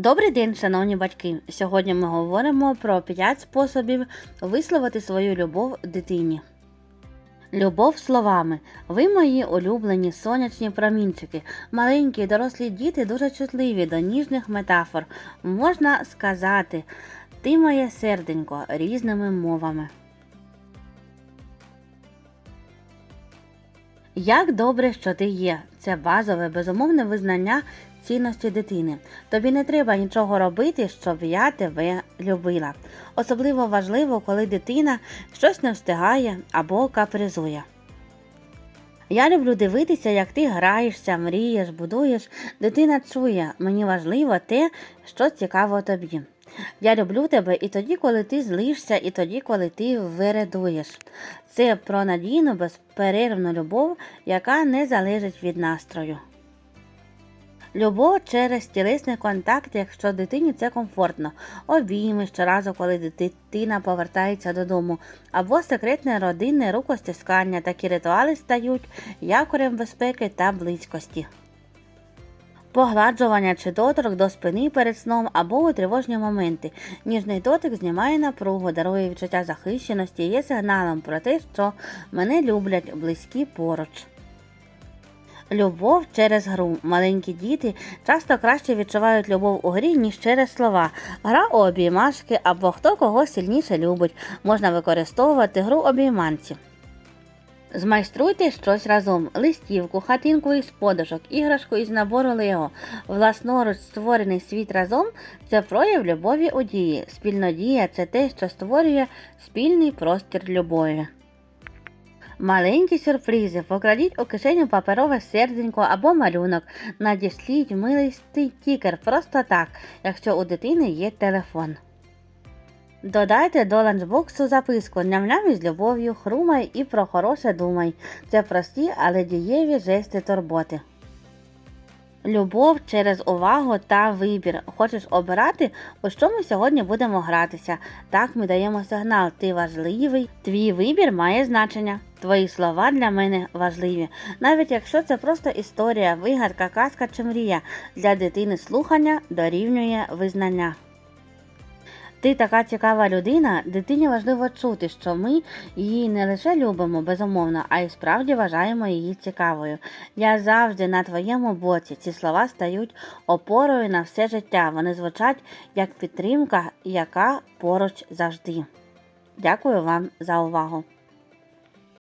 Добрий день, шановні батьки! Сьогодні ми говоримо про 5 способів висловити свою любов дитині. Любов словами. Ви мої улюблені сонячні промінчики. Маленькі і дорослі діти дуже чутливі до ніжних метафор. Можна сказати, ти моє серденько різними мовами. Як добре, що ти є. Це базове, безумовне визнання цінності дитини. Тобі не треба нічого робити, щоб я тебе любила. Особливо важливо, коли дитина щось не встигає або капризує. Я люблю дивитися, як ти граєшся, мрієш, будуєш. Дитина чує, мені важливо те, що цікаво тобі. Я люблю тебе і тоді, коли ти злишся, і тоді, коли ти виредуєш. Це про надійну, безперервну любов, яка не залежить від настрою. Любов через тілесний контакт, якщо дитині це комфортно, обійми щоразу, коли дитина повертається додому, або секретне родинне рукостискання. Такі ритуали стають якорем безпеки та близькості. Погладжування чи доторк до спини перед сном або у тривожні моменти. Ніжний дотик знімає напругу, дарує відчуття захищеності, і є сигналом про те, що мене люблять близькі поруч. Любов через гру. Маленькі діти часто краще відчувають любов у грі, ніж через слова. Гра у обіймашки або хто кого сильніше любить. Можна використовувати гру обійманці. Змайструйте щось разом: листівку, хатинку із подушок, іграшку із набору Лего. Власноруч створений світ разом це прояв любові у дії. Спільнодія це те, що створює спільний простір любові. Маленькі сюрпризи. Покладіть у кишеню паперове серденько або малюнок. Надішліть милий стікер просто так, якщо у дитини є телефон. Додайте до ланчбоксу записку ням-ням із любов'ю, хрумай і про хороше думай. Це прості, але дієві жести турботи. Любов через увагу та вибір. Хочеш обирати, у що ми сьогодні будемо гратися. Так ми даємо сигнал, ти важливий, твій вибір має значення. Твої слова для мене важливі. Навіть якщо це просто історія, вигадка, казка чи мрія, для дитини слухання дорівнює визнання. Ти така цікава людина, дитині важливо чути, що ми її не лише любимо безумовно, а й справді вважаємо її цікавою. Я завжди на твоєму боці. Ці слова стають опорою на все життя. Вони звучать як підтримка, яка поруч завжди. Дякую вам за увагу.